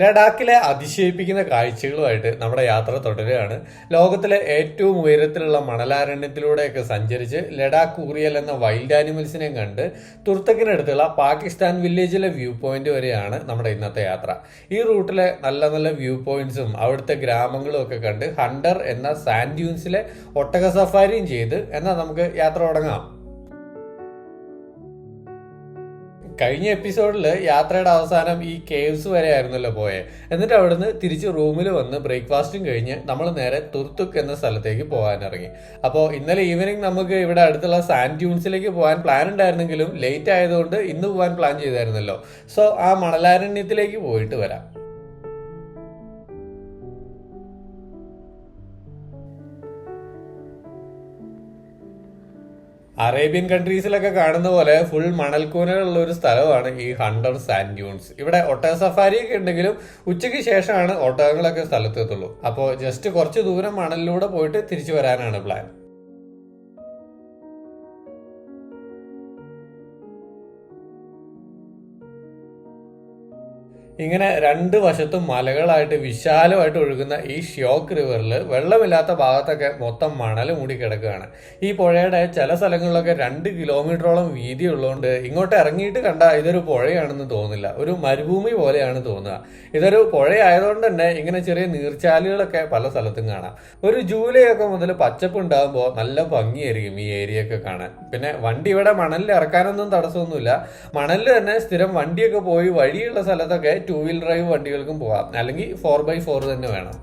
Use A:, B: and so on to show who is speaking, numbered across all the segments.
A: ലഡാക്കിലെ അതിശയിപ്പിക്കുന്ന കാഴ്ചകളുമായിട്ട് നമ്മുടെ യാത്ര തുടരുകയാണ്. ലോകത്തിലെ ഏറ്റവും ഉയരത്തിലുള്ള മണലാരണ്യത്തിലൂടെയൊക്കെ സഞ്ചരിച്ച് ലഡാക്ക് ഊറിയൽ എന്ന വൈൽഡ് ആനിമൽസിനെ കണ്ട് തുർത്തക്കിനടുത്തുള്ള പാകിസ്ഥാൻ വില്ലേജിലെ വ്യൂ പോയിന്റ് വരെയാണ് നമ്മുടെ ഇന്നത്തെ യാത്ര. ഈ റൂട്ടിലെ നല്ല നല്ല വ്യൂ പോയിന്റ്സും അവിടുത്തെ ഗ്രാമങ്ങളും ഒക്കെ കണ്ട് ഹണ്ടർ എന്ന സാൻഡ്യൂൺസിലെ ഒട്ടക സഫാരിയും ചെയ്ത് എന്നാൽ നമുക്ക് യാത്ര തുടങ്ങാം. കഴിഞ്ഞ എപ്പിസോഡിൽ യാത്രയുടെ അവസാനം ഈ കേവ്സ് വരെ ആയിരുന്നല്ലോ പോയെ. എന്നിട്ട് അവിടുന്ന് തിരിച്ച് റൂമിൽ വന്ന് ബ്രേക്ക്ഫാസ്റ്റും കഴിഞ്ഞ് നമ്മൾ നേരെ തുർത്തുക്ക് എന്ന സ്ഥലത്തേക്ക് പോകാനിറങ്ങി. അപ്പോൾ ഇന്നലെ ഈവനിങ് നമുക്ക് ഇവിടെ അടുത്തുള്ള സാൻഡ് ഡ്യൂൺസിലേക്ക് പോകാൻ പ്ലാൻ ഉണ്ടായിരുന്നെങ്കിലും ലേറ്റ് ആയതുകൊണ്ട് ഇന്ന് പോകാൻ പ്ലാൻ ചെയ്തായിരുന്നല്ലോ. സോ ആ മണലാരണ്യത്തിലേക്ക് പോയിട്ട് വരാം. അറേബ്യൻ കൺട്രീസിലൊക്കെ കാണുന്ന പോലെ ഫുൾ മണൽക്കൂനകളുള്ള ഒരു സ്ഥലമാണ് ഈ ഹണ്ടർ സാൻഡ് ഡ്യൂൺസ്. ഇവിടെ ഒട്ടക സഫാരി ഒക്കെ ഉണ്ടെങ്കിലും ഉച്ചയ്ക്ക് ശേഷമാണ് ഒട്ടകങ്ങളൊക്കെ സ്ഥലത്തെത്തുള്ളൂ. അപ്പോ ജസ്റ്റ് കുറച്ച് ദൂരം മണലിലൂടെ പോയിട്ട് തിരിച്ചു വരാനാണ് പ്ലാൻ ഇങ്ങനെ രണ്ട് വശത്തും മലകളായിട്ട് വിശാലമായിട്ട് ഒഴുകുന്ന ഈ ഷ്യോക്ക് റിവറിൽ വെള്ളമില്ലാത്ത ഭാഗത്തൊക്കെ മൊത്തം മണൽ മൂടി കിടക്കുകയാണ്. ഈ പുഴയുടെ ചില സ്ഥലങ്ങളിലൊക്കെ രണ്ട് കിലോമീറ്ററോളം വീതി ഉള്ളതുകൊണ്ട് ഇങ്ങോട്ട് ഇറങ്ങിയിട്ട് കണ്ട ഇതൊരു പുഴയാണെന്ന് തോന്നില്ല. ഒരു മരുഭൂമി പോലെയാണ് തോന്നുക. ഇതൊരു പുഴയായതുകൊണ്ട് തന്നെ ഇങ്ങനെ ചെറിയ നീർച്ചാലുകളൊക്കെ പല സ്ഥലത്തും കാണാം. ഒരു ജൂലൈ ഒക്കെ മുതൽ പച്ചപ്പ് ഉണ്ടാകുമ്പോൾ നല്ല ഭംഗിയായിരിക്കും ഈ ഏരിയ ഒക്കെ കാണാൻ. പിന്നെ വണ്ടി ഇവിടെ മണലിൽ ഇറക്കാനൊന്നും തടസ്സമൊന്നുമില്ല. മണലിൽ തന്നെ സ്ഥിരം വണ്ടിയൊക്കെ പോയി വഴിയുള്ള സ്ഥലത്തൊക്കെ ടൂ വീൽ ഡ്രൈവ് വണ്ടികൾക്കും പോകാം അല്ലെങ്കിൽ ഫോർ ബൈ ഫോർ തന്നെ വേണം.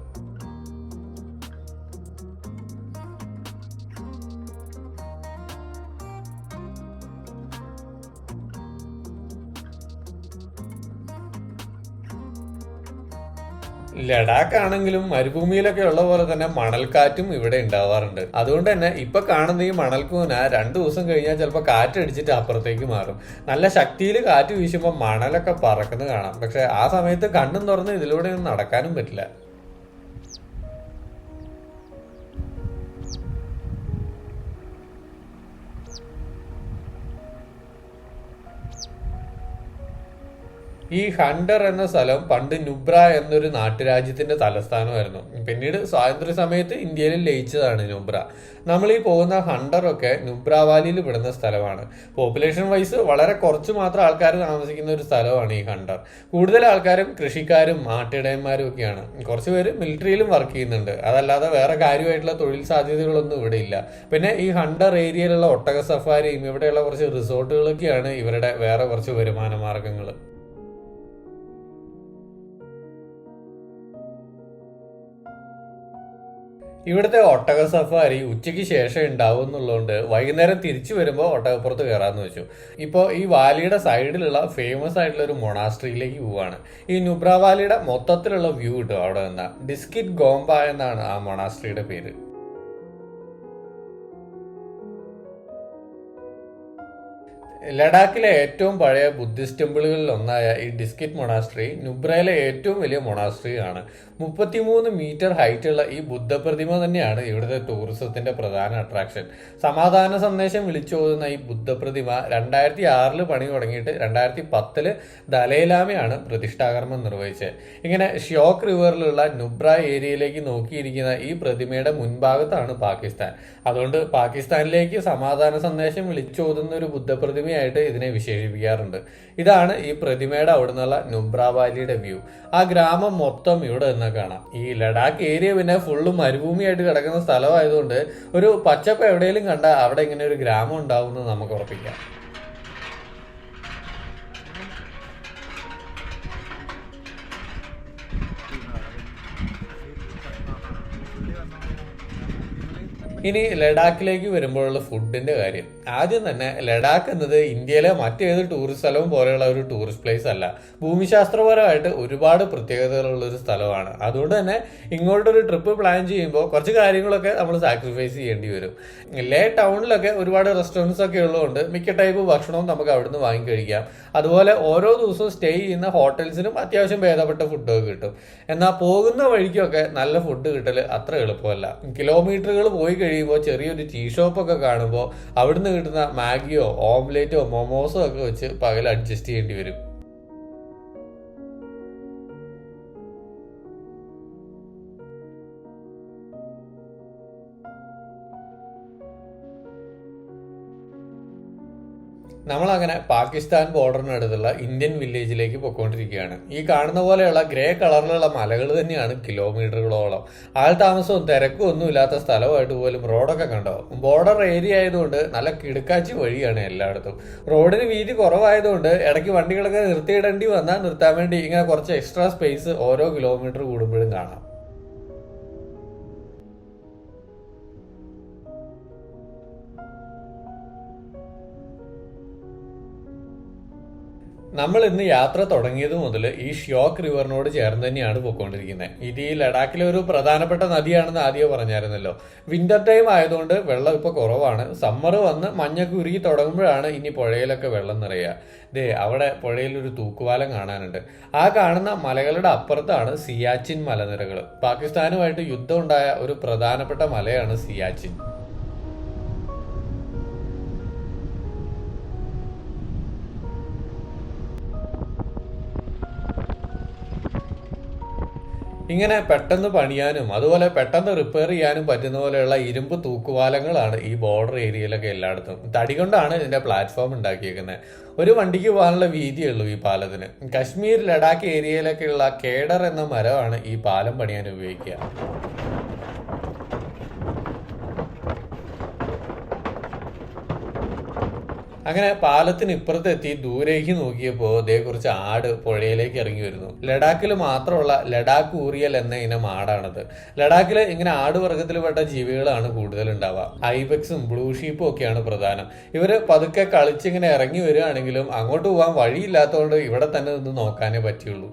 A: ലഡാക്ക് ആണെങ്കിലും മരുഭൂമിയിലൊക്കെ ഉള്ള പോലെ തന്നെ മണൽക്കാറ്റും ഇവിടെ ഉണ്ടാവാറുണ്ട്. അതുകൊണ്ട് തന്നെ ഇപ്പൊ കാണുന്ന ഈ മണൽക്കൂന രണ്ടു ദിവസം കഴിഞ്ഞാൽ ചിലപ്പോൾ കാറ്റടിച്ചിട്ട് അപ്പുറത്തേക്ക് മാറും. നല്ല ശക്തിയിൽ കാറ്റ് വീശുമ്പോൾ മണലൊക്കെ പറക്കുന്നത് കാണാം. പക്ഷെ ആ സമയത്ത് കണ്ണും തുറന്ന് ഇതിലൂടെ ഒന്നും നടക്കാനും പറ്റില്ല. ഈ ഹണ്ടർ എന്ന സ്ഥലം പണ്ട് നുബ്ര എന്നൊരു നാട്ടുരാജ്യത്തിന്റെ തലസ്ഥാനമായിരുന്നു. പിന്നീട് സ്വാതന്ത്ര്യ സമയത്ത് ഇന്ത്യയിൽ ലയിച്ചതാണ് നുബ്ര. നമ്മൾ ഈ പോകുന്ന ഹണ്ടർ ഒക്കെ നുബ്ര വാലിയിൽ പെടുന്ന സ്ഥലമാണ്. പോപ്പുലേഷൻ വൈസ് വളരെ കുറച്ച് മാത്രം ആൾക്കാർ താമസിക്കുന്ന ഒരു സ്ഥലമാണ് ഈ ഹണ്ടർ. കൂടുതൽ ആൾക്കാരും കൃഷിക്കാരും ആട്ടിടയന്മാരും ഒക്കെയാണ്. കുറച്ച് പേര് മിലിറ്ററിയിലും വർക്ക് ചെയ്യുന്നുണ്ട്. അതല്ലാതെ വേറെ കാര്യമായിട്ടുള്ള തൊഴിൽ സാധ്യതകളൊന്നും ഇവിടെ ഇല്ല. പിന്നെ ഈ ഹണ്ടർ ഏരിയയിലുള്ള ഒട്ടക സഫാരിയും ഇവിടെയുള്ള കുറച്ച് റിസോർട്ടുകളൊക്കെയാണ് ഇവരുടെ വേറെ കുറച്ച് വരുമാന മാർഗങ്ങൾ ഇവിടുത്തെ ഒട്ടക സഫാരി ഉച്ചയ്ക്ക് ശേഷം ഉണ്ടാവും എന്നുള്ളതുകൊണ്ട് വൈകുന്നേരം തിരിച്ചു വരുമ്പോൾ ഒട്ടകപ്പുറത്ത് കയറാമെന്ന് വെച്ചു. ഇപ്പോൾ ഈ വാലിയുടെ സൈഡിലുള്ള ഫേമസ് ആയിട്ടുള്ള ഒരു മൊണാസ്ട്രിയിലേക്ക് പോവാണ്. ഈ നുബ്ര വാലിയുടെ മൊത്തത്തിലുള്ള വ്യൂ കിട്ടും അവിടെ നിന്ന്. ഡിസ്കിറ്റ് ഗോംബ എന്നാണ് ആ മൊണാസ്ട്രിയുടെ പേര്. ലഡാക്കിലെ ഏറ്റവും പഴയ ബുദ്ധിസ്റ്റ് ടെമ്പിളുകളിൽ ഒന്നായ ഈ ഡിസ്കിറ്റ് മൊണാസ്ട്രി നുബ്രയിലെ ഏറ്റവും വലിയ മൊണാസ്ട്രി ആണ്. മുപ്പത്തിമൂന്ന് മീറ്റർ ഹൈറ്റ് ഉള്ള ഈ ബുദ്ധപ്രതിമ തന്നെയാണ് ഇവിടുത്തെ ടൂറിസത്തിന്റെ പ്രധാന അട്രാക്ഷൻ സമാധാന സന്ദേശം വിളിച്ചോതുന്ന ഈ ബുദ്ധപ്രതിമ രണ്ടായിരത്തി ആറിൽ പണി തുടങ്ങിയിട്ട് രണ്ടായിരത്തി പത്തിൽ ദലൈലാമയാണ് പ്രതിഷ്ഠാകർമ്മം നിർവഹിച്ചത്. ഇങ്ങനെ ഷ്യോക്ക് റിവറിലുള്ള നുബ്ര ഏരിയയിലേക്ക് നോക്കിയിരിക്കുന്ന ഈ പ്രതിമയുടെ മുൻഭാഗത്താണ് പാകിസ്ഥാൻ. അതുകൊണ്ട് പാകിസ്ഥാനിലേക്ക് സമാധാന സന്ദേശം വിളിച്ചോതുന്ന ഒരു ബുദ്ധ പ്രതിമയായിട്ട് ഇതിനെ വിശേഷിപ്പിക്കാറുണ്ട്. ഇതാണ് ഈ പ്രതിമയുടെ അവിടെ നിന്നുള്ള നുബ്രാവാലിയുടെ വ്യൂ. ആ ഗ്രാമം മൊത്തം ഇവിടെ നിന്ന് കാണാം. ഈ ലഡാക്ക് ഏരിയ പിന്നെ ഫുള്ള് മരുഭൂമിയായിട്ട് കിടക്കുന്ന സ്ഥലമായതുകൊണ്ട് ഒരു പച്ചപ്പ് എവിടെയെങ്കിലും കണ്ട അവിടെ ഇങ്ങനെ ഒരു ഗ്രാമം ഉണ്ടാവും എന്ന് നമുക്ക് ഉറപ്പിക്കാം. ഇനി ലഡാക്കിലേക്ക് വരുമ്പോഴുള്ള ഫുഡിന്റെ കാര്യം. ആദ്യം തന്നെ ലഡാക്ക് എന്നത് ഇന്ത്യയിലെ മറ്റേത് ടൂറിസ്റ്റ് സ്ഥലവും പോലെയുള്ള ഒരു ടൂറിസ്റ്റ് പ്ലേസ് അല്ല. ഭൂമിശാസ്ത്രപരമായിട്ട് ഒരുപാട് പ്രത്യേകതകളുള്ള ഒരു സ്ഥലമാണ്. അതുകൊണ്ട് തന്നെ ഇങ്ങോട്ടൊരു ട്രിപ്പ് പ്ലാൻ ചെയ്യുമ്പോൾ കുറച്ച് കാര്യങ്ങളൊക്കെ നമ്മൾ സാക്രിഫൈസ് ചെയ്യേണ്ടി വരും. ലേ ടൗണിലൊക്കെ ഒരുപാട് റെസ്റ്റോറന്റ്സ് ഒക്കെ ഉള്ളതുകൊണ്ട് മിക്ക ടൈപ്പ് ഭക്ഷണവും നമുക്ക് അവിടുന്ന് വാങ്ങി കഴിക്കാം. അതുപോലെ ഓരോ ദിവസവും സ്റ്റേ ചെയ്യുന്ന ഹോട്ടൽസിനും അത്യാവശ്യം ഭേദപ്പെട്ട ഫുഡൊക്കെ കിട്ടും. എന്നാൽ പോകുന്ന വഴിക്കൊക്കെ നല്ല ഫുഡ് കിട്ടൽ അത്ര എളുപ്പമല്ല. കിലോമീറ്ററുകൾ പോയി കഴിയുമ്പോൾ ചെറിയൊരു ടീ ഷോപ്പൊക്കെ കാണുമ്പോൾ അവിടുന്ന് കിട്ടുന്ന മാഗിയോ ഓംലേറ്റോ മൊമോസോ ഒക്കെ വെച്ച് പകൽ അഡ്ജസ്റ്റ് ചെയ്യേണ്ടി വരും. നമ്മളങ്ങനെ പാകിസ്ഥാൻ ബോർഡറിനടുത്തുള്ള ഇന്ത്യൻ വില്ലേജിലേക്ക് പോയിക്കൊണ്ടിരിക്കുകയാണ് ഈ കാണുന്ന പോലെയുള്ള ഗ്രേ കളറിലുള്ള മലകൾ തന്നെയാണ് കിലോമീറ്ററുകളോളം. ആൾ താമസവും തിരക്കും ഒന്നും ഇല്ലാത്ത സ്ഥലമായിട്ട് പോലും റോഡൊക്കെ കണ്ടോ? ബോർഡർ ഏരിയ ആയതുകൊണ്ട് നല്ല കിടുക്കാച്ചി വഴിയാണ് എല്ലായിടത്തും. റോഡിന് വീതി കുറവായതുകൊണ്ട് ഇടയ്ക്ക് വണ്ടികളൊക്കെ നിർത്തിയിടേണ്ടി വന്നാൽ നിർത്താൻ വേണ്ടി ഇങ്ങനെ കുറച്ച് എക്സ്ട്രാ സ്പേസ് ഓരോ കിലോമീറ്റർ കൂടുമ്പോഴും കാണാം. നമ്മൾ ഇന്ന് യാത്ര തുടങ്ങിയത് മുതൽ ഈ ഷ്യോക്ക് റിവറിനോട് ചേർന്ന് തന്നെയാണ് പോയിക്കൊണ്ടിരിക്കുന്നത് ഇത് ഈ ലഡാക്കിലെ ഒരു പ്രധാനപ്പെട്ട നദിയാണെന്ന് ആദ്യം പറഞ്ഞായിരുന്നല്ലോ. വിന്റർ ടൈം ആയതുകൊണ്ട് വെള്ളം ഇപ്പോൾ കുറവാണ്. സമ്മർ വന്ന് മഞ്ഞൊക്കെ ഉരുകി തുടങ്ങുമ്പോഴാണ് ഇനി പുഴയിലൊക്കെ വെള്ളം നിറയുക. ദേ അവിടെ പുഴയിൽ ഒരു തൂക്കുപാലം കാണാനുണ്ട്. ആ കാണുന്ന മലകളുടെ അപ്പുറത്താണ് സിയാച്ചിൻ മലനിരകൾ പാകിസ്ഥാനുമായിട്ട് യുദ്ധമുണ്ടായ ഒരു പ്രധാനപ്പെട്ട മലയാണ് സിയാച്ചിൻ. ഇങ്ങനെ പെട്ടെന്ന് പണിയാനും അതുപോലെ പെട്ടെന്ന് റിപ്പയർ ചെയ്യാനും പറ്റുന്ന പോലെയുള്ള ഇരുമ്പ് തൂക്കുപാലങ്ങളാണ് ഈ ബോർഡർ ഏരിയയിലൊക്കെ എല്ലായിടത്തും. തടി കൊണ്ടാണ് ഇതിന്റെ പ്ലാറ്റ്ഫോം ഉണ്ടാക്കിയേക്കുന്നത് ഒരു വണ്ടിക്ക് പോകാനുള്ള വീതിയുള്ളൂ ഈ പാലത്തിന്. കശ്മീർ ലഡാക്ക് ഏരിയയിലൊക്കെയുള്ള കേഡർ എന്ന മരമാണ് ഈ പാലം പണിയാൻ ഉപയോഗിക്കുക. അങ്ങനെ പാലത്തിന് ഇപ്പുറത്തെത്തി ദൂരേക്ക് നോക്കിയപ്പോൾ ഇതേ കുറിച്ച് ആട് പുഴയിലേക്ക് ഇറങ്ങി വരുന്നു. ലഡാക്കിൽ മാത്രമുള്ള ലഡാക്ക് ഊറിയൽ എന്ന ഇനം ആടാണത്. ലഡാക്കിൽ ഇങ്ങനെ ആട് വർഗത്തിൽപ്പെട്ട ജീവികളാണ് കൂടുതൽ ഉണ്ടാവുക. ഐബെക്സും ബ്ലൂ ഷീപ്പും ഒക്കെയാണ് പ്രധാനം. ഇവർ പതുക്കെ കളിച്ചിങ്ങനെ ഇറങ്ങി വരികയാണെങ്കിലും അങ്ങോട്ട് പോകാൻ വഴിയില്ലാത്തതുകൊണ്ട് ഇവിടെ തന്നെ നിന്ന് നോക്കാനേ പറ്റുള്ളൂ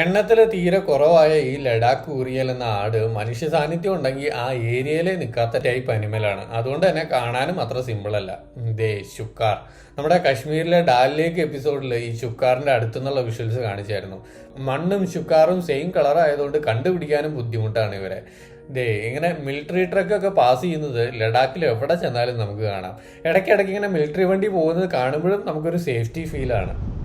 A: എണ്ണത്തിൽ തീരെ കുറവായ ഈ ലഡാക്ക് ഊറിയൽ എന്ന ആട് മനുഷ്യ സാന്നിധ്യം ഉണ്ടെങ്കിൽ ആ ഏരിയയിലെ നിൽക്കാത്ത ടൈപ്പ് അനിമലാണ് അതുകൊണ്ട് തന്നെ കാണാനും അത്ര സിമ്പിൾ അല്ല. ദേ ശുക്കാർ. നമ്മുടെ കശ്മീരിലെ ഡാൽ ലേക്ക് എപ്പിസോഡിൽ ഈ ശുക്കാറിന്റെ അടുത്തുനിന്നുള്ള വിഷ്വൽസ് കാണിച്ചായിരുന്നു. മണ്ണും ശുക്കാറും സെയിം കളർ ആയതുകൊണ്ട് കണ്ടുപിടിക്കാനും ബുദ്ധിമുട്ടാണ് ഇവരെ. ദേ ഇങ്ങനെ മിലിറ്ററി ട്രക്കൊക്കെ പാസ് ചെയ്യുന്നത് ലഡാക്കിൽ എവിടെ ചെന്നാലും നമുക്ക് കാണാം. ഇടയ്ക്കിടയ്ക്ക് ഇങ്ങനെ മിലിറ്ററി വണ്ടി പോകുന്നത് കാണുമ്പോഴും നമുക്കൊരു സേഫ്റ്റി ഫീലാണ്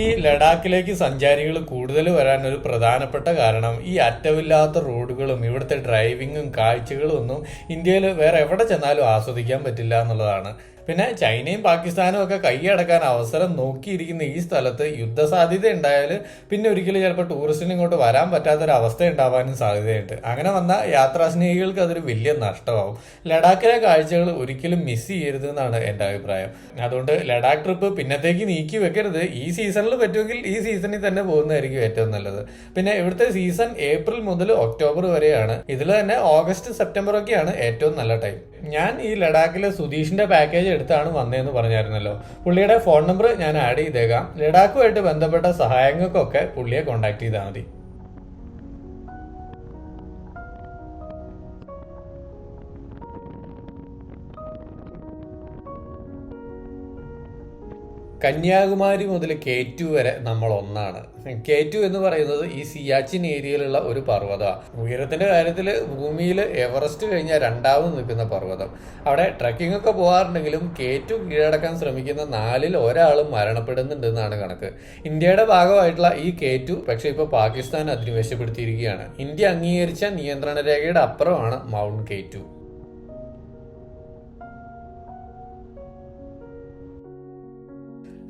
A: ഈ ലഡാക്കിലേക്ക് സഞ്ചാരികൾ കൂടുതൽ വരാൻ ഒരു പ്രധാനപ്പെട്ട കാരണം ഈ അറ്റമില്ലാത്ത റോഡുകളും ഇവിടുത്തെ ഡ്രൈവിങ്ങും കാഴ്ചകളും ഒന്നും ഇന്ത്യയിൽ വേറെ എവിടെ ചെന്നാലും ആസ്വദിക്കാൻ പറ്റില്ല എന്നുള്ളതാണ്. പിന്നെ ചൈനയും പാകിസ്ഥാനും ഒക്കെ കൈയടക്കാൻ അവസരം നോക്കിയിരിക്കുന്ന ഈ സ്ഥലത്ത് യുദ്ധസാധ്യത ഉണ്ടായാൽ പിന്നെ ഒരിക്കലും ചിലപ്പോൾ ടൂറിസ്റ്റിന് ഇങ്ങോട്ട് വരാൻ പറ്റാത്തൊരവസ്ഥ ഉണ്ടാവാനും സാധ്യതയുണ്ട്. അങ്ങനെ വന്ന യാത്രാസ്നേഹികൾക്ക് അതൊരു വലിയ നഷ്ടമാവും. ലഡാക്കിലെ കാഴ്ചകൾ ഒരിക്കലും മിസ് ചെയ്യരുത് എന്നാണ് എന്റെ അഭിപ്രായം. അതുകൊണ്ട് ലഡാക്ക് ട്രിപ്പ് പിന്നത്തേക്ക് നീക്കി വെക്കരുത്. ഈ സീസണിൽ പറ്റുമെങ്കിൽ ഈ സീസണിൽ തന്നെ പോകുന്നതായിരിക്കും ഏറ്റവും നല്ലത്. പിന്നെ ഇവിടുത്തെ സീസൺ ഏപ്രിൽ മുതൽ ഒക്ടോബർ വരെയാണ്. ഇതിൽ തന്നെ ഓഗസ്റ്റ് സെപ്റ്റംബർ ഒക്കെയാണ് ഏറ്റവും നല്ല ടൈം ഞാൻ ഈ ലഡാക്കിലെ സുധീഷിന്റെ പാക്കേജ് എടുത്താണ് വന്നതെന്ന് പറഞ്ഞായിരുന്നല്ലോ. പുള്ളിയുടെ ഫോൺ നമ്പർ ഞാൻ ആഡ് ചെയ്തേക്കാം. ലഡാക്കുമായിട്ട് ബന്ധപ്പെട്ട സഹായങ്ങൾക്കൊക്കെ പുള്ളിയെ കോൺടാക്ട് ചെയ്താൽ മതി. കന്യാകുമാരി മുതൽ കെ ടു വരെ നമ്മൾ ഒന്നാണ് കെ ടു എന്ന് പറയുന്നത് ഈ സിയാച്ചിൻ ഏരിയയിലുള്ള ഒരു പർവതമാണ്. ഉയരത്തിന്റെ കാര്യത്തിൽ ഭൂമിയിൽ എവറസ്റ്റ് കഴിഞ്ഞാൽ രണ്ടാമത് നിൽക്കുന്ന പർവതം. അവിടെ ട്രക്കിംഗ് ഒക്കെ പോകാറുണ്ടെങ്കിലും കെ ടു കീഴടക്കാൻ ശ്രമിക്കുന്ന നാലിൽ ഒരാളും മരണപ്പെടുന്നുണ്ട് എന്നാണ് കണക്ക്. ഇന്ത്യയുടെ ഭാഗമായിട്ടുള്ള ഈ കെ ടു പക്ഷെ ഇപ്പോൾ പാകിസ്ഥാൻ അധിനിവേശപ്പെടുത്തിയിരിക്കുകയാണ്. ഇന്ത്യ അംഗീകരിച്ച നിയന്ത്രണ രേഖയുടെ അപ്പുറമാണ് മൗണ്ട് കെ ടു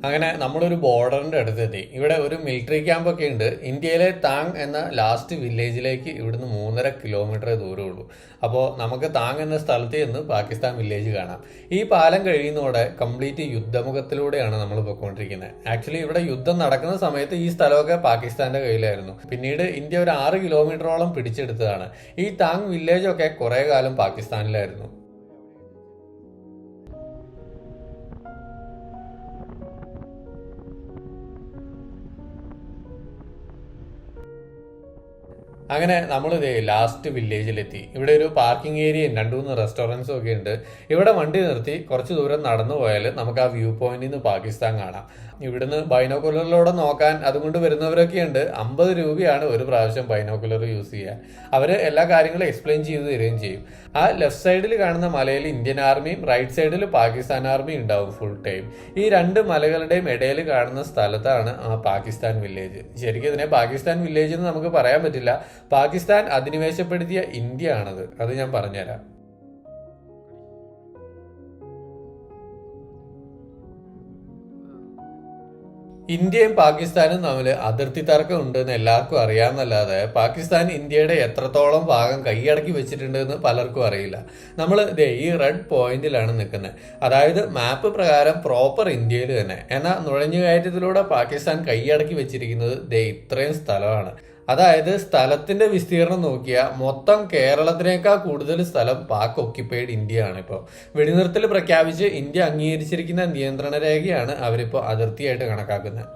A: അങ്ങനെ നമ്മളൊരു ബോർഡറിന്റെ അടുത്തെത്തി. ഇവിടെ ഒരു മിലിറ്ററി ക്യാമ്പ് ഒക്കെ ഉണ്ട്. ഇന്ത്യയിലെ താങ് എന്ന ലാസ്റ്റ് വില്ലേജിലേക്ക് ഇവിടുന്ന് മൂന്നര കിലോമീറ്റർ ദൂരമുള്ളൂ അപ്പോൾ നമുക്ക് താങ് എന്ന സ്ഥലത്ത് ചെന്ന് പാകിസ്ഥാൻ വില്ലേജ് കാണാം. ഈ പാലം കഴിയുന്നതോടെ കംപ്ലീറ്റ് യുദ്ധമുഖത്തിലൂടെയാണ് നമ്മൾ പോയിക്കൊണ്ടിരിക്കുന്നത് ആക്ച്വലി ഇവിടെ യുദ്ധം നടക്കുന്ന സമയത്ത് ഈ സ്ഥലമൊക്കെ പാകിസ്ഥാന്റെ കയ്യിലായിരുന്നു. പിന്നീട് ഇന്ത്യ ഒരു ആറ് കിലോമീറ്ററോളം പിടിച്ചെടുത്തതാണ്. ഈ താങ് വില്ലേജൊക്കെ കുറേ കാലം പാകിസ്ഥാനിലായിരുന്നു. അങ്ങനെ നമ്മൾ ലാസ്റ്റ് വില്ലേജിലെത്തി ഇവിടെ ഒരു പാർക്കിംഗ് ഏരിയയും രണ്ടു മൂന്ന് റെസ്റ്റോറന്റ്സും ഒക്കെ ഉണ്ട്. ഇവിടെ വണ്ടി നിർത്തി കുറച്ച് ദൂരം നടന്നു പോയാൽ നമുക്ക് ആ വ്യൂ പോയിന്റിൽ നിന്ന് പാകിസ്ഥാൻ കാണാം. ഇവിടുന്ന് ബൈനോക്കുലറിലൂടെ നോക്കാൻ അതുകൊണ്ട് വരുന്നവരൊക്കെ ഉണ്ട്. അമ്പത് രൂപയാണ് ഒരു പ്രാവശ്യം ബൈനോക്കുലർ യൂസ് ചെയ്യുക അവർ എല്ലാ കാര്യങ്ങളും എക്സ്പ്ലെയിൻ ചെയ്ത് തരികയും ചെയ്യും. ആ ലെഫ്റ്റ് സൈഡിൽ കാണുന്ന മലയിൽ ഇന്ത്യൻ ആർമിയും റൈറ്റ് സൈഡിൽ പാകിസ്ഥാൻ ആർമിയും ഉണ്ടാവും ഫുൾ ടൈം ഈ രണ്ട് മലകളുടെയും ഇടയിൽ കാണുന്ന സ്ഥലത്താണ് ആ പാകിസ്ഥാൻ വില്ലേജ് ശരിക്കും ഇതിനെ പാകിസ്ഥാൻ വില്ലേജ് എന്ന് നമുക്ക് പറയാൻ പറ്റില്ല. പാകിസ്ഥാൻ അധിനിവേശപ്പെടുത്തിയ ഇന്ത്യ ആണത് അത് ഞാൻ പറഞ്ഞുതരാം. ഇന്ത്യയും പാകിസ്ഥാനും തമ്മിൽ അതിർത്തി തർക്കം ഉണ്ടെന്ന് എല്ലാവർക്കും അറിയാമെന്നല്ലാതെ പാകിസ്ഥാൻ ഇന്ത്യയുടെ എത്രത്തോളം ഭാഗം കൈയടക്കി വെച്ചിട്ടുണ്ട് എന്ന് പലർക്കും അറിയില്ല. നമ്മൾ ഈ റെഡ് പോയിന്റിലാണ് നിൽക്കുന്നത് അതായത് മാപ്പ് പ്രകാരം പ്രോപ്പർ ഇന്ത്യയിൽ തന്നെ. എന്നാൽ നുഴഞ്ഞുകയറ്റത്തിലൂടെ പാകിസ്ഥാൻ കൈയടക്കി വെച്ചിരിക്കുന്നത് ദേ ഇത്രയും സ്ഥലമാണ്. അതായത് സ്ഥലത്തിന്റെ വിസ്തീർണം നോക്കിയാൽ മൊത്തം കേരളത്തിനേക്കാൾ കൂടുതൽ സ്ഥലം പാക് ഒക്യുപ്പൈഡ് ഇന്ത്യയാണ് ഇപ്പോൾ വെടിനിർത്തൽ പ്രഖ്യാപിച്ച് ഇന്ത്യ അംഗീകരിച്ചിരിക്കുന്ന നിയന്ത്രണ രേഖയാണ് അവരിപ്പോൾ അതിർത്തിയായിട്ട് കണക്കാക്കുന്നത്.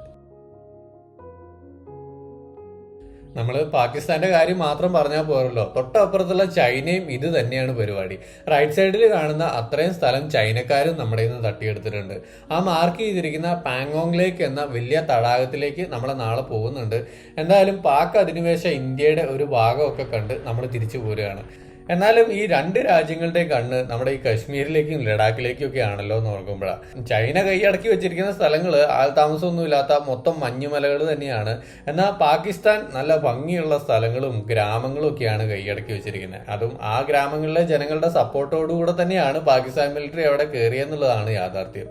A: നമ്മൾ പാകിസ്ഥാന്റെ കാര്യം മാത്രം പറഞ്ഞാൽ പോരല്ലോ. തൊട്ടപ്പുറത്തുള്ള ചൈനയും ഇത് തന്നെയാണ് പരിപാടി. റൈറ്റ് സൈഡിൽ കാണുന്ന അത്രയും സ്ഥലം ചൈനക്കാരും നമ്മുടെ നിന്ന് തട്ടിയെടുത്തിട്ടുണ്ട്. ആ മാർക്ക് ചെയ്തിരിക്കുന്ന പാങ്ങോങ് ലേക്ക് എന്ന വലിയ തടാകത്തിലേക്ക് നമ്മൾ നാളെ പോകുന്നുണ്ട്. എന്തായാലും പാക് അധിനിവേശ ഇന്ത്യയുടെ ഒരു ഭാഗമൊക്കെ കണ്ട് നമ്മൾ തിരിച്ചു പോരുകയാണ്. എന്നാലും ഈ രണ്ട് രാജ്യങ്ങളുടെ കണ്ണ് നമ്മുടെ ഈ കശ്മീരിലേക്കും ലഡാക്കിലേക്കും ഒക്കെ ആണല്ലോ എന്ന് ഓർക്കുമ്പോഴാണ് ചൈന കൈയടക്കി വെച്ചിരിക്കുന്ന സ്ഥലങ്ങൾ ആൾ താമസമൊന്നും ഇല്ലാത്ത മൊത്തം മഞ്ഞുമലകൾ തന്നെയാണ്. എന്നാൽ പാകിസ്ഥാൻ നല്ല ഭംഗിയുള്ള സ്ഥലങ്ങളും ഗ്രാമങ്ങളും ഒക്കെയാണ് കൈയടക്കി വെച്ചിരിക്കുന്നത് അതും ആ ഗ്രാമങ്ങളിലെ ജനങ്ങളുടെ സപ്പോർട്ടോടുകൂടെ തന്നെയാണ് പാകിസ്ഥാൻ മിലിറ്ററി അവിടെ കയറിയെന്നുള്ളതാണ് യാഥാർത്ഥ്യം.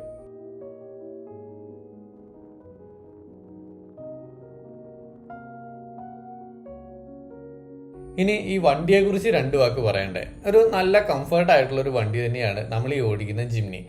A: ഇനി ഈ വണ്ടിയെ കുറിച്ച് രണ്ട് വാക്ക് പറയണ്ടേ. ഒരു നല്ല കംഫർട്ട് ആയിട്ടുള്ള ഒരു വണ്ടി തന്നെയാണ് നമ്മൾ ഈ ഓടിക്കുന്ന ജിംനി.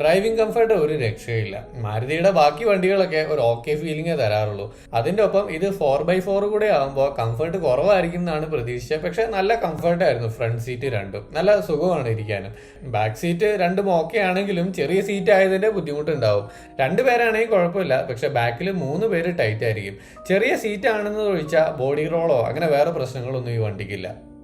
A: ഡ്രൈവിംഗ് കംഫർട്ട് ഒരു രക്ഷയില്ല. മാരുതിയുടെ ബാക്കി വണ്ടികളൊക്കെ ഒരു ഓക്കെ ഫീലിംഗേ തരാറുള്ളൂ. അതിന്റെ ഒപ്പം ഇത് ഫോർ ബൈ ഫോർ കൂടെ ആകുമ്പോൾ കംഫർട്ട് കുറവായിരിക്കും എന്നാണ് പ്രതീക്ഷിച്ചത്. പക്ഷെ നല്ല കംഫർട്ട് ആയിരുന്നു ഫ്രണ്ട് സീറ്റ് രണ്ടും. നല്ല സുഖമാണ് ഇരിക്കാനും. ബാക്ക് സീറ്റ് രണ്ടും ഓക്കെ ആണെങ്കിലും ചെറിയ സീറ്റ് ആയതിന്റെ ബുദ്ധിമുട്ടുണ്ടാവും. രണ്ടുപേരാണെങ്കിൽ കുഴപ്പമില്ല. പക്ഷെ ബാക്കിൽ മൂന്ന് പേര് ടൈറ്റ് ആയിരിക്കും. ചെറിയ സീറ്റ് ആണെന്ന് ഒഴിച്ചാൽ ബോഡി റോളോ അങ്ങനെ വേറെ പ്രശ്നങ്ങളൊന്നും ഈ വണ്ടിക്കില്ല.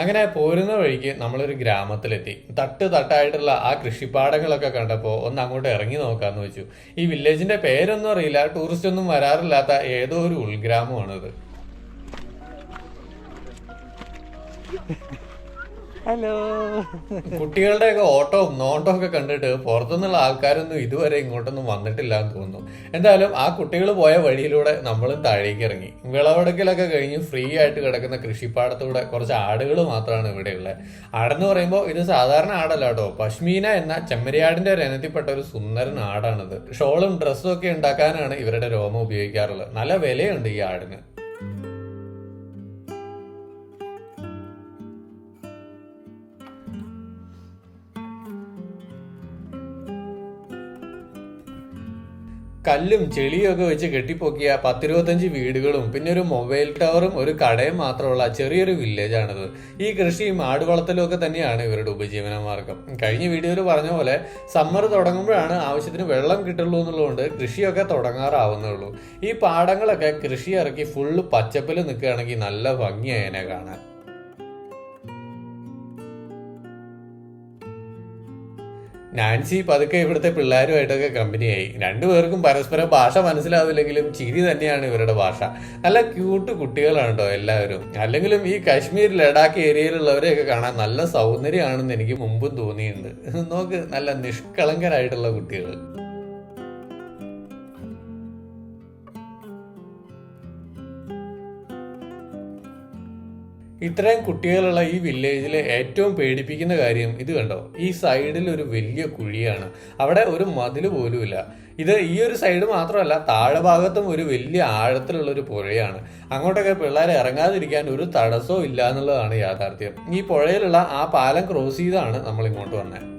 A: അങ്ങനെ പോരുന്ന വഴിക്ക് നമ്മളൊരു ഗ്രാമത്തിലെത്തി. തട്ട് തട്ടായിട്ടുള്ള ആ കൃഷിപ്പാടങ്ങളൊക്കെ കണ്ടപ്പോൾ ഒന്ന് അങ്ങോട്ട് ഇറങ്ങി നോക്കാന്ന് വെച്ചു. ഈ വില്ലേജിന്റെ പേരൊന്നും അറിയില്ല ടൂറിസ്റ്റ് ഒന്നും വരാറില്ലാത്ത ഏതോ ഒരു ഉൾഗ്രാമമാണിത്.
B: ഹലോ
A: കുട്ടികളുടെയൊക്കെ ഓട്ടവും നോട്ടവും ഒക്കെ കണ്ടിട്ട് പുറത്തുനിന്നുള്ള ആൾക്കാരൊന്നും ഇതുവരെ ഇങ്ങോട്ടൊന്നും വന്നിട്ടില്ല എന്ന് തോന്നുന്നു. എന്തായാലും ആ കുട്ടികൾ പോയ വഴിയിലൂടെ നമ്മളും താഴേക്ക് ഇറങ്ങി. വിളവെടുക്കലൊക്കെ കഴിഞ്ഞ് ഫ്രീ ആയിട്ട് കിടക്കുന്ന കൃഷിപ്പാടത്തൂടെ കുറച്ച് ആടുകൾ മാത്രമാണ് ഇവിടെയുള്ളത്. ആടെന്ന് പറയുമ്പോൾ ഇത് സാധാരണ ആടല്ല കേട്ടോ. പശ്മീന എന്ന ചെമ്മരിയാടിന്റെ ഒരു ഇനത്തിൽപ്പെട്ട ഒരു സുന്ദരൻ ആടാണിത്. ഷോളും ഡ്രസ്സും ഒക്കെ ഉണ്ടാക്കാനാണ് ഇവരുടെ രോമം ഉപയോഗിക്കാറുള്ളത്. നല്ല വിലയുണ്ട് ഈ ആടിന്. കല്ലും ചെളിയൊക്കെ വെച്ച് കെട്ടിപ്പൊക്കിയ പത്തിരുപത്തഞ്ച് വീടുകളും പിന്നെ ഒരു മൊബൈൽ ടവറും ഒരു കടയും മാത്രമുള്ള ചെറിയൊരു വില്ലേജ് ആണിത് ഈ കൃഷിയും ആടുവളത്തലും ഒക്കെ തന്നെയാണ് ഇവരുടെ ഉപജീവന മാർഗം കഴിഞ്ഞ വീഡിയോയിൽ പറഞ്ഞ പോലെ സമ്മർ തുടങ്ങുമ്പോഴാണ് ആവശ്യത്തിന് വെള്ളം കിട്ടുള്ളൂ എന്നുള്ളതുകൊണ്ട് കൃഷിയൊക്കെ തുടങ്ങാറാവുന്നുള്ളൂ. ഈ പാടങ്ങളൊക്കെ കൃഷി ഇറക്കി ഫുള്ള് പച്ചപ്പിൽ നിൽക്കുകയാണെങ്കിൽ നല്ല ഭംഗിയായതിനെ കാണാൻ. നാൻസി പതുക്കെ ഇവിടുത്തെ പിള്ളേരുമായിട്ടൊക്കെ കമ്പനിയായി. രണ്ടുപേർക്കും പരസ്പരം ഭാഷ മനസ്സിലാവില്ലെങ്കിലും ചിരി തന്നെയാണ് ഇവരുടെ ഭാഷ. നല്ല ക്യൂട്ട് കുട്ടികളാണ് കേട്ടോ എല്ലാവരും. അല്ലെങ്കിലും ഈ കാശ്മീർ ലഡാക്ക് ഏരിയയിലുള്ളവരെയൊക്കെ കാണാൻ നല്ല സൗന്ദര്യമാണെന്ന് എനിക്ക് മുമ്പും തോന്നിയിട്ടുണ്ട്. നോക്ക് നല്ല നിഷ്കളങ്കരായിട്ടുള്ള കുട്ടികൾ. ഇത്രയും കുട്ടികളുള്ള ഈ വില്ലേജിലെ ഏറ്റവും പേടിപ്പിക്കുന്ന കാര്യം ഇത് കണ്ടോ? ഈ സൈഡിൽ ഒരു വലിയ കുഴിയാണ്. അവിടെ ഒരു മതിൽ പോലുമില്ല. ഇത് ഈ ഒരു സൈഡ് മാത്രമല്ല താഴെ ഭാഗത്തും ഒരു വലിയ ആഴത്തിലുള്ള ഒരു പുഴയാണ്. അങ്ങോട്ടൊക്കെ പിള്ളേരെ ഇറങ്ങാതിരിക്കാൻ ഒരു തടസ്സവും ഇല്ല എന്നുള്ളതാണ് യാഥാർത്ഥ്യം. ഈ പുഴയിലുള്ള ആ പാലം ക്രോസ് ചെയ്താണ് നമ്മൾ ഇങ്ങോട്ട് വന്നത്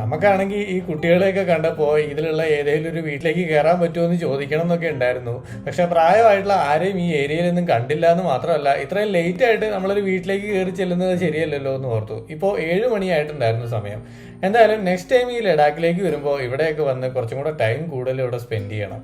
A: നമുക്കാണെങ്കിൽ ഈ കുട്ടികളെയൊക്കെ കണ്ടപ്പോൾ ഇതിലുള്ള ഏതെങ്കിലും ഒരു വീട്ടിലേക്ക് കയറാൻ പറ്റുമോ എന്ന് ചോദിക്കണം എന്നൊക്കെ ഉണ്ടായിരുന്നു. പക്ഷെ പ്രായമായിട്ടുള്ള ആരെയും ഈ ഏരിയയിലൊന്നും കണ്ടില്ല എന്ന് മാത്രമല്ല ഇത്രയും ലേറ്റ് ആയിട്ട് നമ്മളൊരു വീട്ടിലേക്ക് കയറി ചെല്ലുന്നത് ശരിയല്ലല്ലോ എന്ന് ഓർത്തു. ഇപ്പോൾ ഏഴ് മണിയായിട്ടുണ്ടായിരുന്നു സമയം. എന്തായാലും നെക്സ്റ്റ് ടൈം ഈ ലഡാക്കിലേക്ക് വരുമ്പോൾ ഇവിടെയൊക്കെ വന്ന് കുറച്ചും കൂടെ ടൈം കൂടുതൽ ഇവിടെ സ്പെൻഡ് ചെയ്യണം.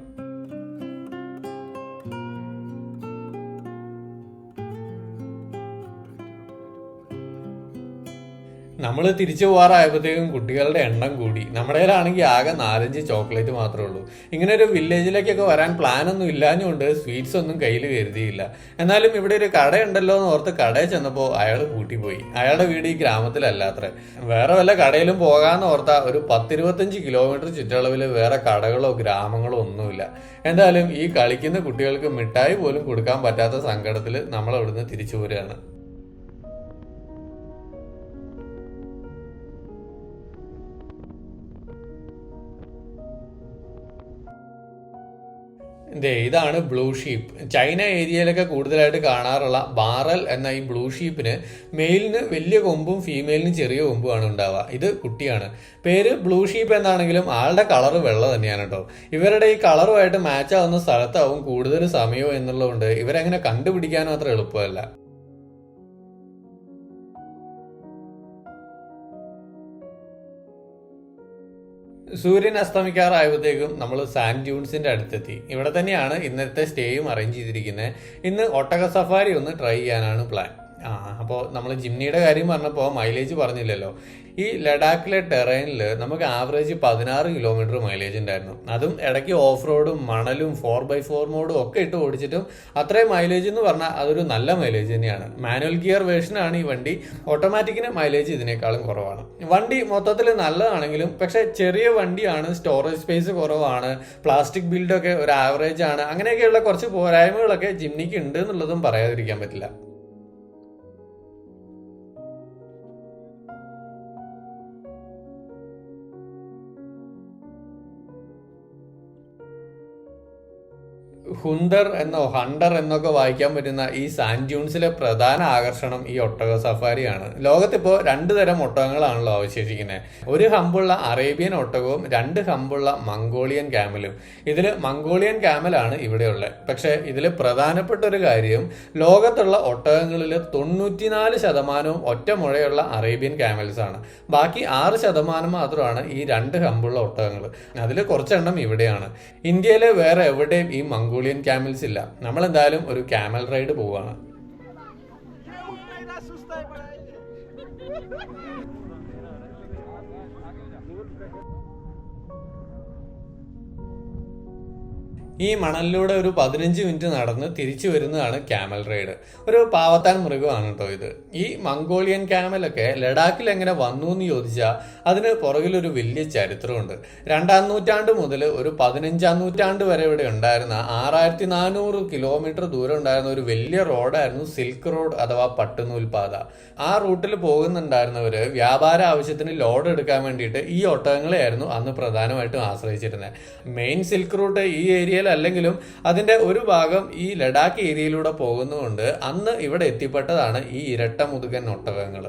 A: നമ്മൾ തിരിച്ചു പോകാറായപ്പോഴത്തേക്കും കുട്ടികളുടെ എണ്ണം കൂടി. നമ്മുടെ കയ്യിലാണെങ്കിൽ ആകെ നാലഞ്ച് ചോക്ലേറ്റ് മാത്രമേ ഉള്ളൂ. ഇങ്ങനെ ഒരു വില്ലേജിലേക്കൊക്കെ വരാൻ പ്ലാൻ ഒന്നും ഇല്ലാഞ്ഞുകൊണ്ട് സ്വീറ്റ്സ് ഒന്നും കയ്യിൽ കരുതിയില്ല. എന്നാലും ഇവിടെ ഒരു കടയുണ്ടല്ലോ എന്ന് ഓർത്ത് കടയിൽ ചെന്നപ്പോൾ അയാൾ കൂട്ടിപ്പോയി. അയാളുടെ വീട് ഈ ഗ്രാമത്തിലല്ലാത്ര വേറെ വല്ല കടയിലും പോകാമെന്ന് ഓർത്ത ഒരു പത്തിരുപത്തഞ്ച് കിലോമീറ്റർ ചുറ്റളവിൽ വേറെ കടകളോ ഗ്രാമങ്ങളോ ഒന്നുമില്ല. എന്തായാലും ഈ കളിക്കുന്ന കുട്ടികൾക്ക് മിഠായി പോലും കൊടുക്കാൻ പറ്റാത്ത സങ്കടത്തിൽ നമ്മൾ അവിടുന്ന് തിരിച്ചു പോരുകയാണ്. ദേ ഇതാണ് ബ്ലൂ ഷീപ്പ് ചൈന ഏരിയയിലൊക്കെ കൂടുതലായിട്ട് കാണാറുള്ള ബാറൽ എന്ന ഈ ബ്ലൂ ഷീപ്പിന് മെയിലിന് വലിയ കൊമ്പും ഫീമെയിലിന് ചെറിയ കൊമ്പുമാണ് ഉണ്ടാവുക. ഇത് കുട്ടിയാണ്. പേര് ബ്ലൂ ഷീപ്പ് എന്നാണെങ്കിലും ആളുടെ കളർ വെള്ള തന്നെയാണ് കേട്ടോ. ഇവരുടെ ഈ കളറുമായിട്ട് മാച്ച് ആവുന്ന സ്ഥലത്താവും കൂടുതൽ സമയവും എന്നുള്ളതുകൊണ്ട് ഇവരെങ്ങനെ കണ്ടുപിടിക്കാൻ മാത്രം എളുപ്പമല്ല. സൂര്യൻ അസ്തമിക്കാറായപ്പോഴത്തേക്കും നമ്മൾ സാൻഡ് ജൂൺസിന്റെ അടുത്തെത്തി. ഇവിടെ തന്നെയാണ് ഇന്നത്തെ സ്റ്റേയും അറേഞ്ച് ചെയ്തിരിക്കുന്നത്. ഇന്ന് ഒട്ടക സഫാരി ഒന്ന് ട്രൈ ചെയ്യാനാണ് പ്ലാൻ. ആ അപ്പോൾ നമ്മൾ ജിംനിയുടെ കാര്യം പറഞ്ഞപ്പോൾ മൈലേജ് പറഞ്ഞില്ലല്ലോ. ഈ ലഡാക്കിലെ ടെറൈനിൽ നമുക്ക് ആവറേജ് പതിനാറ് കിലോമീറ്റർ മൈലേജ് ഉണ്ടായിരുന്നു. അതും ഇടയ്ക്ക് ഓഫ് റോഡും മണലും ഫോർ ബൈ ഫോർ മോഡും ഒക്കെ ഇട്ട് ഓടിച്ചിട്ടും അത്രയും മൈലേജ് എന്ന് പറഞ്ഞാൽ അതൊരു നല്ല മൈലേജ് തന്നെയാണ്. മാനുവൽ ഗിയർ വേർഷനാണ് ഈ വണ്ടി. ഓട്ടോമാറ്റിക്കിന് മൈലേജ് ഇതിനേക്കാളും കുറവാണ്. വണ്ടി മൊത്തത്തിൽ നല്ലതാണെങ്കിലും പക്ഷേ ചെറിയ വണ്ടിയാണ് സ്റ്റോറേജ് സ്പേസ് കുറവാണ് പ്ലാസ്റ്റിക് ബിൽഡൊക്കെ ഒരു ആവറേജ് ആണ്. അങ്ങനെയൊക്കെയുള്ള കുറച്ച് പോരായ്മകളൊക്കെ ജിംനിക്ക് ഉണ്ട് എന്നുള്ളതും പറയാതിരിക്കാൻ പറ്റില്ല. ഹുണ്ടർ എന്നോ ഹണ്ടർ എന്നൊക്കെ വായിക്കാൻ പറ്റുന്ന ഈ സാൻഡ് പ്രധാന ആകർഷണം ഈ ഒട്ടക സഫാരിയാണ്. ലോകത്തിപ്പോ രണ്ടു തരം ഒട്ടകങ്ങളാണല്ലോ അവശേഷിക്കുന്നത് ഒരു ഹമ്പുള്ള അറേബ്യൻ ഒട്ടകവും രണ്ട് ഹമ്പുള്ള മംഗോളിയൻ ക്യാമലും. ഇതിൽ മംഗോളിയൻ ക്യാമലാണ് ഇവിടെയുള്ളത്. പക്ഷേ ഇതിൽ പ്രധാനപ്പെട്ട ഒരു കാര്യം ലോകത്തുള്ള ഒട്ടകങ്ങളിൽ തൊണ്ണൂറ്റിനാല് ശതമാനവും ഒറ്റ മുഴയുള്ള അറേബ്യൻ ക്യാമൽസ് ആണ്. ബാക്കി ആറ് ശതമാനം മാത്രമാണ് ഈ രണ്ട് ഹമ്പുള്ള ഒട്ടകങ്ങൾ. അതിൽ കുറച്ചെണ്ണം ഇവിടെയാണ്. ഇന്ത്യയിലെ വേറെ എവിടെയും ഈ മംഗോളിയൻ ക്യാമൽസ് ഇല്ല. നമ്മൾ എന്തായാലും ഒരു ക്യാമൽ റൈഡ് പോവുകയാണ് ഈ മണലിലൂടെ ഒരു പതിനഞ്ച് മിനിറ്റ് നടന്ന് തിരിച്ചു വരുന്നതാണ് ക്യാമൽ റൈഡ് ഒരു പാവത്താൻ മൃഗമാണ് കേട്ടോ ഇത്. ഈ മംഗോളിയൻ ക്യാമലൊക്കെ ലഡാക്കിൽ എങ്ങനെ വന്നു എന്ന് ചോദിച്ചാൽ അതിന് പുറകിലൊരു വലിയ ചരിത്രമുണ്ട്. രണ്ടാം നൂറ്റാണ്ട് മുതൽ ഒരു പതിനഞ്ചാം നൂറ്റാണ്ട് വരെ ഇവിടെ ഉണ്ടായിരുന്ന ആറായിരത്തി നാനൂറ് കിലോമീറ്റർ ദൂരം ഉണ്ടായിരുന്ന ഒരു വലിയ റോഡായിരുന്നു സിൽക്ക് റോഡ് അഥവാ പട്ടുനൂൽപാത ആ റൂട്ടിൽ പോകുന്നുണ്ടായിരുന്നവര് വ്യാപാര ആവശ്യത്തിന് ലോഡ് എടുക്കാൻ വേണ്ടിയിട്ട് ഈ ഒട്ടകങ്ങളെയായിരുന്നു അന്ന് പ്രധാനമായിട്ടും ആശ്രയിച്ചിരുന്നത് മെയിൻ സിൽക്ക് റൂട്ട് ഈ ഏരിയയിൽ അല്ലെങ്കിലും അതിന്റെ ഒരു ഭാഗം ഈ ലഡാക്ക് ഏരിയയിലൂടെ പോകുന്നതുകൊണ്ട് അന്ന് ഇവിടെ എത്തിപ്പെട്ടതാണ് ഈ ഇരട്ട മുതുകൻ ഒട്ടകങ്ങൾ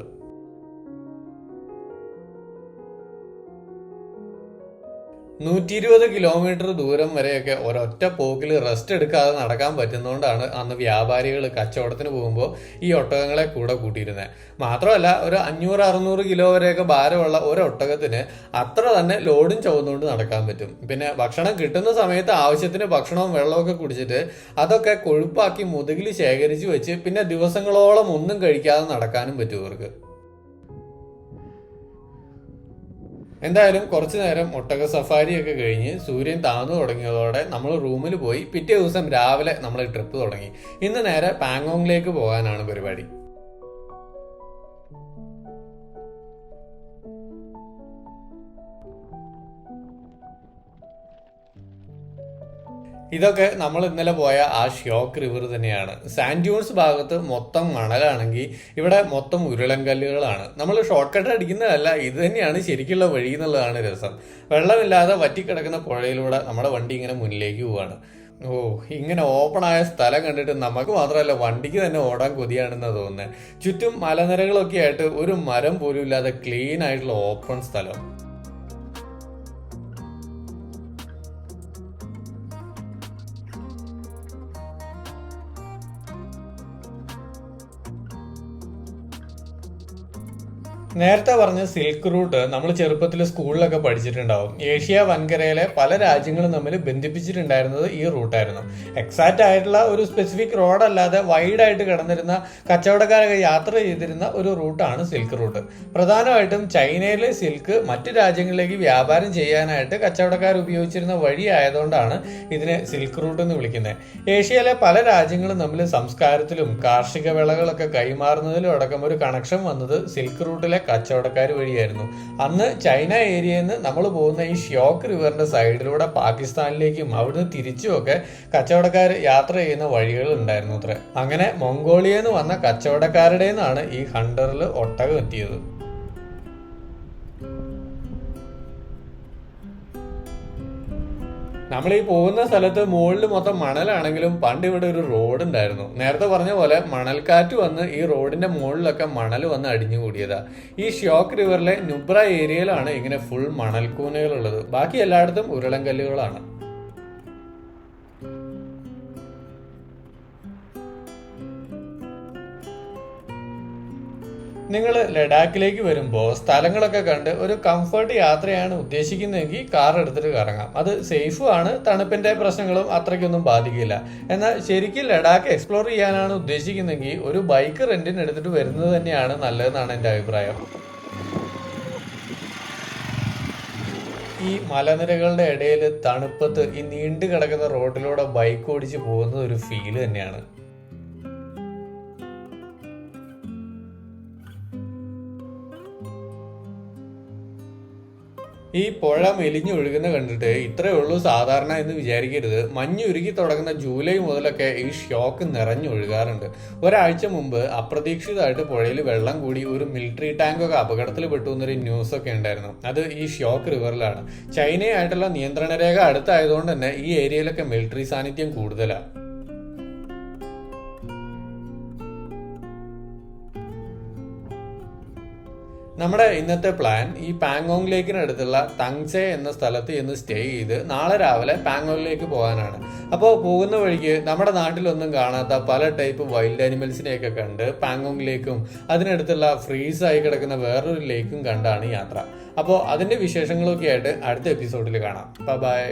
A: നൂറ്റി ഇരുപത് കിലോമീറ്റർ ദൂരം വരെയൊക്കെ ഒരൊറ്റ പോക്കിൽ റെസ്റ്റ് എടുക്കാതെ നടക്കാൻ പറ്റുന്നതുകൊണ്ടാണ് അന്ന് വ്യാപാരികൾ കച്ചവടത്തിന് പോകുമ്പോൾ ഈ ഒട്ടകങ്ങളെ കൂടെ കൂട്ടിയിരുന്നത് മാത്രമല്ല ഒരു അഞ്ഞൂറ് അറുന്നൂറ് കിലോ വരെയൊക്കെ ഭാരമുള്ള ഒരു ഒട്ടകത്തിന് അത്ര തന്നെ ലോഡും ചുവന്നുകൊണ്ട് നടക്കാൻ പറ്റും. പിന്നെ ഭക്ഷണം കിട്ടുന്ന സമയത്ത് ആവശ്യത്തിന് ഭക്ഷണവും വെള്ളമൊക്കെ കുടിച്ചിട്ട് അതൊക്കെ കൊഴുപ്പാക്കി മുതുകിൽ ശേഖരിച്ച് വെച്ച് പിന്നെ ദിവസങ്ങളോളം ഒന്നും കഴിക്കാതെ നടക്കാനും പറ്റും ഇവർക്ക്. എന്തായാലും കുറച്ചു നേരം ഒട്ടക സഫാരി ഒക്കെ കഴിഞ്ഞ് സൂര്യൻ താന്നു തുടങ്ങിയതോടെ നമ്മൾ റൂമിൽ പോയി പിറ്റേ ദിവസം രാവിലെ നമ്മൾ ട്രിപ്പ് തുടങ്ങി. ഇന്ന് നേരെ പാങ്കോങ്ങിലേക്ക് പോകാനാണ് പരിപാടി. ഇതൊക്കെ നമ്മൾ ഇന്നലെ പോയ ആ ഷോക്ക് റിവർ തന്നെയാണ്. സാൻഡ്യൂൺസ് ഭാഗത്ത് മൊത്തം മണലാണെങ്കിൽ ഇവിടെ മൊത്തം ഉരുളൻകല്ലുകളാണ്. നമ്മൾ ഷോർട്ട് കട്ട് അടിക്കുന്നതല്ല ഇത് തന്നെയാണ് ശരിക്കുള്ള വഴി എന്നുള്ളതാണ് രസം. വെള്ളമില്ലാതെ വറ്റിക്കിടക്കുന്ന പുഴയിലൂടെ നമ്മുടെ വണ്ടി ഇങ്ങനെ മുന്നിലേക്ക് പോവാണ്. ഓ ഇങ്ങനെ ഓപ്പൺ ആയ സ്ഥലം കണ്ടിട്ട് നമുക്ക് മാത്രമല്ല വണ്ടിക്ക് തന്നെ ഓടാൻ കൊതിയാണെന്നാണ് തോന്നുന്നത് ചുറ്റും മലനിരകളൊക്കെ ആയിട്ട് ഒരു മരം പോലും ഇല്ലാതെ ക്ലീൻ ആയിട്ടുള്ള ഓപ്പൺ സ്ഥലം. നേരത്തെ പറഞ്ഞ സിൽക്ക് റൂട്ട് നമ്മൾ ചെറുപ്പത്തിൽ സ്കൂളിലൊക്കെ പഠിച്ചിട്ടുണ്ടാവും. ഏഷ്യ വൻകരയിലെ പല രാജ്യങ്ങളും തമ്മിൽ ബന്ധിപ്പിച്ചിട്ടുണ്ടായിരുന്നത് ഈ റൂട്ടായിരുന്നു എക്സാക്റ്റ് ആയിട്ടുള്ള ഒരു സ്പെസിഫിക് റോഡല്ലാതെ വൈഡായിട്ട് കിടന്നിരുന്ന കച്ചവടക്കാരൊക്കെ യാത്ര ചെയ്തിരുന്ന ഒരു റൂട്ടാണ് സിൽക്ക് റൂട്ട് പ്രധാനമായിട്ടും ചൈനയിലെ സിൽക്ക് മറ്റു രാജ്യങ്ങളിലേക്ക് വ്യാപാരം ചെയ്യാനായിട്ട് കച്ചവടക്കാർ ഉപയോഗിച്ചിരുന്ന വഴി ആയതുകൊണ്ടാണ് ഇതിനെ സിൽക്ക് റൂട്ട് എന്ന് വിളിക്കുന്നത്. ഏഷ്യയിലെ പല രാജ്യങ്ങളും തമ്മിൽ സംസ്കാരത്തിലും കാർഷിക വിളകളൊക്കെ കൈമാറുന്നതിലും അടക്കം ഒരു കണക്ഷൻ വന്നത് സിൽക്ക് റൂട്ടിലെ കച്ചവടക്കാർ വഴിയായിരുന്നു. അന്ന് ചൈന ഏരിയയിൽ നിന്ന് നമ്മൾ പോകുന്ന ഈ ഷ്യോക്ക് റിവറിന്റെ സൈഡിലൂടെ പാകിസ്ഥാനിലേക്കും അവിടുന്ന് തിരിച്ചുമൊക്കെ കച്ചവടക്കാർ യാത്ര ചെയ്യുന്ന വഴികൾ ഉണ്ടായിരുന്നു അത്ര. അങ്ങനെ മൊങ്കോളിയെന്ന് വന്ന കച്ചവടക്കാരുടെ നിന്നാണ് ഈ ഹണ്ടറിൽ ഒട്ടകം എത്തിയത്. നമ്മൾ ഈ പോകുന്ന സ്ഥലത്ത് മുകളിൽ മൊത്തം മണലാണെങ്കിലും പണ്ട് ഇവിടെ ഒരു റോഡ് ഉണ്ടായിരുന്നു നേരത്തെ പറഞ്ഞ പോലെ മണൽക്കാറ്റ് വന്ന് ഈ റോഡിന്റെ മുകളിലൊക്കെ മണൽ വന്ന് അടിഞ്ഞു കൂടിയതാ. ഈ ഷോക്ക് റിവറിലെ നുബ്ര ഏരിയയിലാണ് ഇങ്ങനെ ഫുൾ മണൽക്കൂനകൾ ഉള്ളത് ബാക്കി എല്ലായിടത്തും ഉരുളൻകല്ലുകളാണ്. നിങ്ങൾ ലഡാക്കിലേക്ക് വരുമ്പോൾ സ്ഥലങ്ങളൊക്കെ കണ്ട് ഒരു കംഫർട്ട് യാത്രയാണ് ഉദ്ദേശിക്കുന്നതെങ്കിൽ കാർ എടുത്തിട്ട് കറങ്ങാം. അത് സേഫും ആണ് തണുപ്പിന്റെ പ്രശ്നങ്ങളും അത്രയ്ക്കൊന്നും ബാധിക്കില്ല. എന്നാൽ ശരിക്കും ലഡാക്ക് എക്സ്പ്ലോർ ചെയ്യാനാണ് ഉദ്ദേശിക്കുന്നതെങ്കിൽ ഒരു ബൈക്ക് റെന്റിന് എടുത്തിട്ട് വരുന്നത് തന്നെയാണ് നല്ലതെന്നാണ് എന്റെ അഭിപ്രായം. ഈ മലനിരകളുടെ ഇടയിൽ തണുപ്പത്ത് ഈ നീണ്ടു കിടക്കുന്ന റോഡിലൂടെ ബൈക്ക് ഓടിച്ച് പോകുന്നത് ഒരു ഫീൽ തന്നെയാണ്. ഈ പുഴ മെലിഞ്ഞൊഴുകുന്ന കണ്ടിട്ട് ഇത്രയേ ഉള്ളൂ സാധാരണ എന്ന് വിചാരിക്കരുത്. മഞ്ഞുരുകി തുടങ്ങുന്ന ജൂലൈ മുതലൊക്കെ ഈ ഷോക്ക് നിറഞ്ഞൊഴുകാറുണ്ട് ഒരാഴ്ച മുമ്പ് അപ്രതീക്ഷിതമായിട്ട് പുഴയിൽ വെള്ളം കൂടി ഒരു മിലിറ്ററി ടാങ്കൊക്കെ അപകടത്തിൽ പെട്ടു എന്നൊരു ന്യൂസ് ഒക്കെ ഉണ്ടായിരുന്നു. അത് ഈ ഷോക്ക് റിവറിലാണ് ചൈനയായിട്ടുള്ള നിയന്ത്രണ രേഖ അടുത്തായതുകൊണ്ട് തന്നെ ഈ ഏരിയയിലൊക്കെ മിലിറ്ററി സാന്നിധ്യം കൂടുതലാണ് നമ്മുടെ ഇന്നത്തെ പ്ലാൻ ഈ പാങ്കോങ് ലേക്കിനടുത്തുള്ള തങ്സെ എന്ന സ്ഥലത്ത് ഇന്ന് സ്റ്റേ ചെയ്ത് നാളെ രാവിലെ പാങ്കോങ്ങിലേക്ക് പോകാനാണ്. അപ്പോൾ പോകുന്ന വഴിക്ക് നമ്മുടെ നാട്ടിലൊന്നും കാണാത്ത പല ടൈപ്പ് വൈൽഡ് ആനിമൽസിനെയൊക്കെ കണ്ട് പാങ്കോങ് ലേക്കും അതിനടുത്തുള്ള ഫ്രീസായി കിടക്കുന്ന വേറൊരു ലേക്കും കണ്ടാണ് യാത്ര. അപ്പോൾ അതിന്റെ വിശേഷങ്ങളൊക്കെ ആയിട്ട് അടുത്ത എപ്പിസോഡിൽ കാണാം. ബൈ